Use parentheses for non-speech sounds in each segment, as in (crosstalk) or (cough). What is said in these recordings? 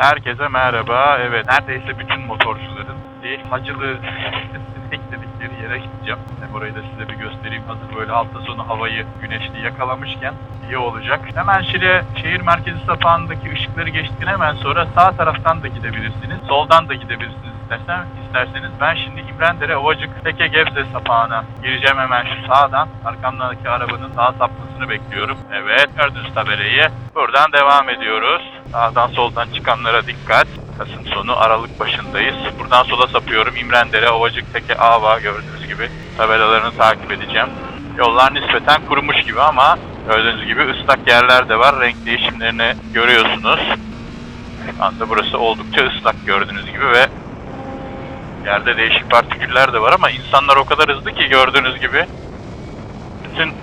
Herkese merhaba. Evet, neredeyse bütün motorcuların bir hacılı dedikleri (laughs) yere gideceğim. Hem orayı da size bir göstereyim. Hazır böyle hafta sonu havayı güneşli yakalamışken iyi olacak. Hemen Şile şehir merkezi sapağındaki ışıkları geçtikten hemen sonra sağ taraftan da gidebilirsiniz. Soldan da gidebilirsiniz istersen, isterseniz. Ben şimdi İmrendere Ovacık Teke Gebze sapağına gireceğim hemen şu sağdan. Arkamdaki arabanın sağ sapmasını bekliyorum. Evet gördünüz tabelayı. Buradan devam ediyoruz. Sağdan soldan çıkanlara dikkat. Kasım sonu Aralık başındayız. Buradan sola sapıyorum. İmrendere, Ovacık, Teke, Ava gördüğünüz gibi tabelalarını takip edeceğim. Yollar nispeten kurumuş gibi ama gördüğünüz gibi ıslak yerler de var. Renk değişimlerini görüyorsunuz. Şu anda burası oldukça ıslak gördüğünüz gibi ve yerde değişik partiküller de var ama insanlar o kadar hızlı ki gördüğünüz gibi. Bütün (laughs)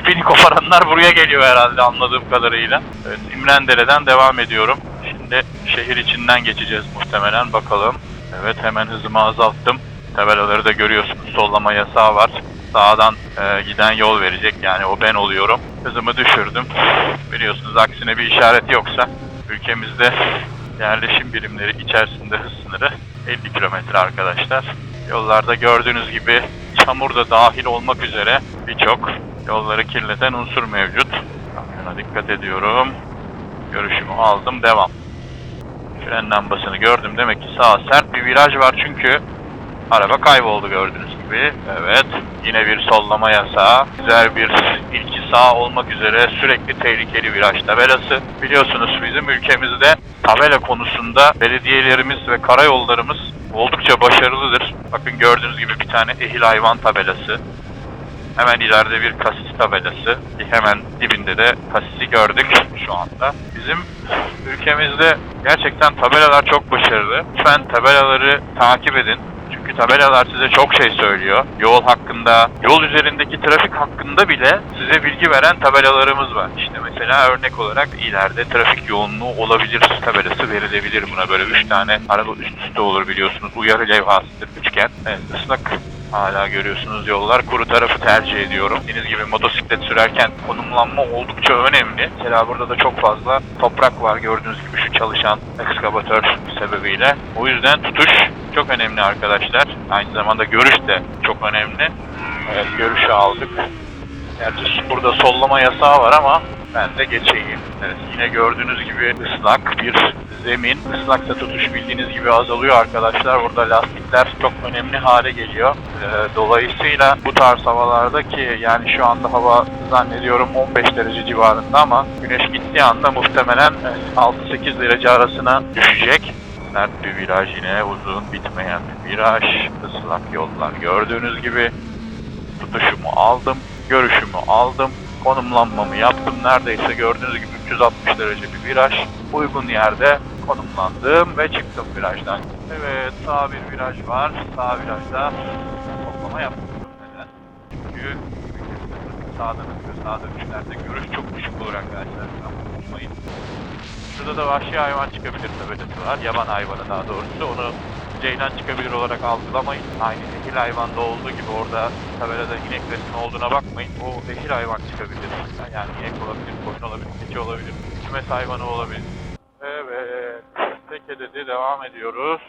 ipini koparanlar buraya geliyor herhalde anladığım kadarıyla. Evet, İmrendere'den devam ediyorum. Şimdi şehir içinden geçeceğiz muhtemelen bakalım. Evet hemen hızımı azalttım. Tabelaları da görüyorsunuz. Sollama yasağı var. Sağdan e, giden yol verecek yani o ben oluyorum. Hızımı düşürdüm. Biliyorsunuz aksine bir işaret yoksa ülkemizde yerleşim birimleri içerisinde hız sınırı 50 kilometre arkadaşlar. Yollarda gördüğünüz gibi çamur da dahil olmak üzere birçok yolları kirleten unsur mevcut. Kamyona dikkat ediyorum. Görüşümü aldım. Devam. Fren lambasını gördüm. Demek ki sağa sert bir viraj var çünkü araba kayboldu gördüğünüz gibi. Evet. Yine bir sollama yasağı. Güzel bir ilki sağ olmak üzere sürekli tehlikeli viraj tabelası. Biliyorsunuz bizim ülkemizde tabela konusunda belediyelerimiz ve karayollarımız oldukça başarılıdır. Bakın gördüğünüz gibi bir tane ehil hayvan tabelası. Hemen ileride bir kasis tabelası. Hemen dibinde de kasisi gördük şu anda. Bizim ülkemizde gerçekten tabelalar çok başarılı. Lütfen tabelaları takip edin. Çünkü tabelalar size çok şey söylüyor. Yol hakkında, yol üzerindeki trafik hakkında bile size bilgi veren tabelalarımız var. İşte mesela örnek olarak ileride trafik yoğunluğu olabilir tabelası verilebilir buna. Böyle üç tane araba üst üste olur biliyorsunuz. Uyarı levhasıdır üçgen. Evet, ıslak Hala görüyorsunuz yollar. Kuru tarafı tercih ediyorum. Dediğiniz gibi motosiklet sürerken konumlanma oldukça önemli. Mesela burada da çok fazla toprak var gördüğünüz gibi şu çalışan ekskavatör sebebiyle. O yüzden tutuş çok önemli arkadaşlar. Aynı zamanda görüş de çok önemli. Evet görüşü aldık. Gerçi burada sollama yasağı var ama ben de geçeyim. Evet, yine gördüğünüz gibi ıslak bir zemin. Islaksa tutuş bildiğiniz gibi azalıyor arkadaşlar. Burada lastikler çok önemli hale geliyor. Ee, dolayısıyla bu tarz havalarda ki yani şu anda hava zannediyorum 15 derece civarında ama güneş gittiği anda muhtemelen e, 6-8 derece arasına düşecek. Sert bir viraj yine uzun bitmeyen bir viraj. Islak yollar gördüğünüz gibi tutuşumu aldım, görüşümü aldım, konumlanmamı yaptım. Neredeyse gördüğünüz gibi 360 derece bir viraj. Uygun yerde konumlandım ve çıktım virajdan. Evet sağ bir viraj var. Sağ virajda toplama yaptım. Neden? Çünkü sağdan atıyor. Sağda üçlerde görüş çok düşük olur arkadaşlar. Unutmayın. Şurada da vahşi hayvan çıkabilir tabelası var. Yaban hayvanı daha doğrusu. Onu ceylan çıkabilir olarak algılamayın. Aynı ehil hayvanda olduğu gibi orada tabelada inek resmi olduğuna bakmayın. O ehil hayvan çıkabilir. Yani inek olabilir, koyun olabilir, keçi olabilir, kümes hayvanı olabilir. Evet. Teke dedi devam ediyoruz.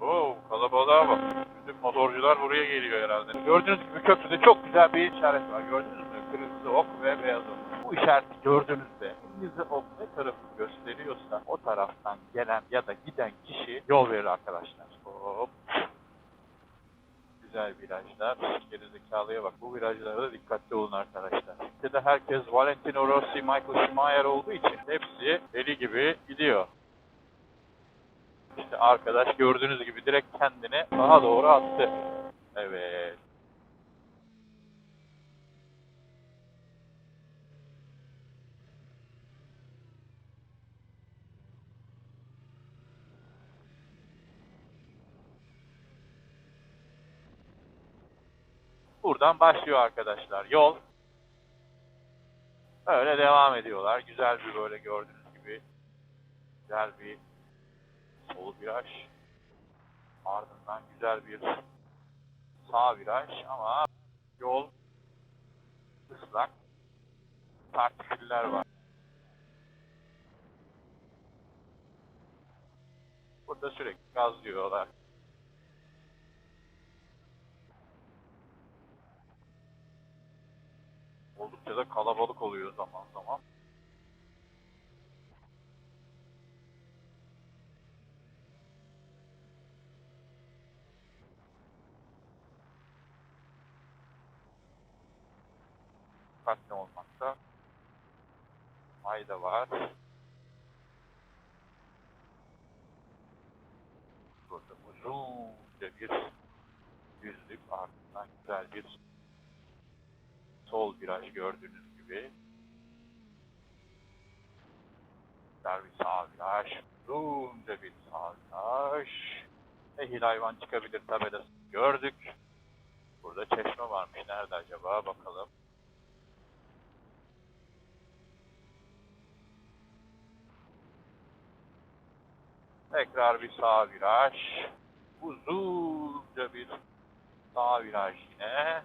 Oo kalabalığa bak. Bütün motorcular buraya geliyor herhalde. Gördüğünüz gibi köprüde çok güzel bir işaret var. Gördünüz mü? Kırmızı ok ve beyaz ok. Bu işareti gördüğünüzde kırmızı ok ne tarafı gösteriyorsa o taraftan gelen ya da giden kişi yol verir arkadaşlar. Hop. Güzel virajlar. Gerizekalıya bak. Bu virajlarda da dikkatli olun arkadaşlar. İşte de herkes Valentino Rossi, Michael Schumacher olduğu için hepsi deli gibi gidiyor. İşte arkadaş gördüğünüz gibi direkt kendini sağa doğru attı. Evet. Buradan başlıyor arkadaşlar yol. Öyle devam ediyorlar. Güzel bir böyle gördüğünüz gibi güzel bir sol viraj. Ardından güzel bir sağ viraj ama yol ıslak. Partiküller var. anda sürekli gazlıyorlar. Oldukça da kalabalık oluyor zaman zaman. Dikkatli olmakta fayda var. Burada uzunca bir yüzlük ardından güzel bir sol viraj gördüğünüz gibi. Güzel bir sağ viraj. Uzunca bir sağ viraj. Ehil hayvan çıkabilir tabelası gördük. Burada çeşme varmış. Nerede acaba? Bakalım. Tekrar bir sağ viraj. Uzunca bir sağ viraj yine.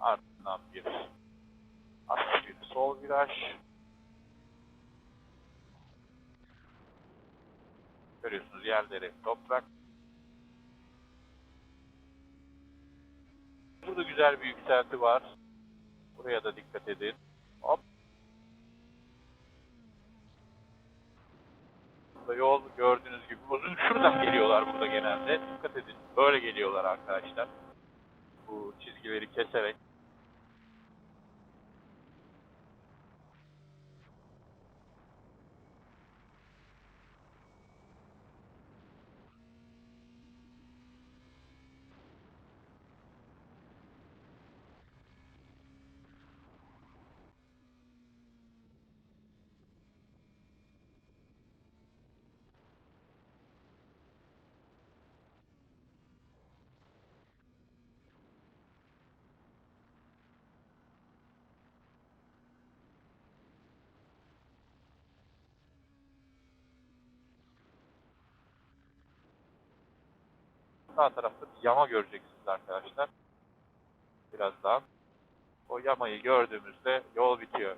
Ardından bir hafif bir sol viraj. Görüyorsunuz yerleri toprak. Burada güzel bir yükselti var. Buraya da dikkat edin. Hop. Burada yol gördüğünüz gibi uzun şuradan geliyorlar burada genelde. Dikkat edin. Böyle geliyorlar arkadaşlar. Bu çizgileri keserek. Sağ tarafta bir yama göreceksiniz arkadaşlar. Birazdan. O yamayı gördüğümüzde yol bitiyor.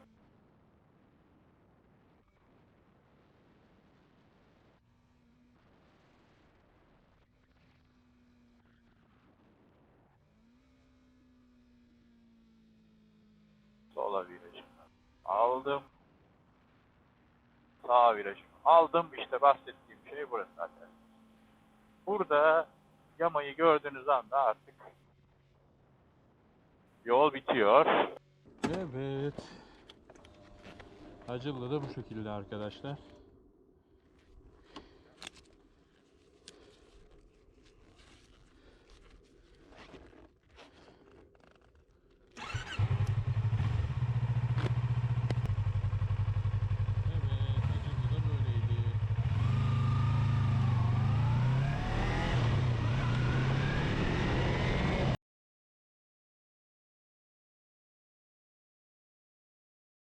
Sola virajımı aldım. Sağ virajımı aldım. İşte bahsettiğim şey burası arkadaşlar. Burada yamayı gördüğünüz anda artık yol bitiyor. Evet. Acılı da bu şekilde arkadaşlar.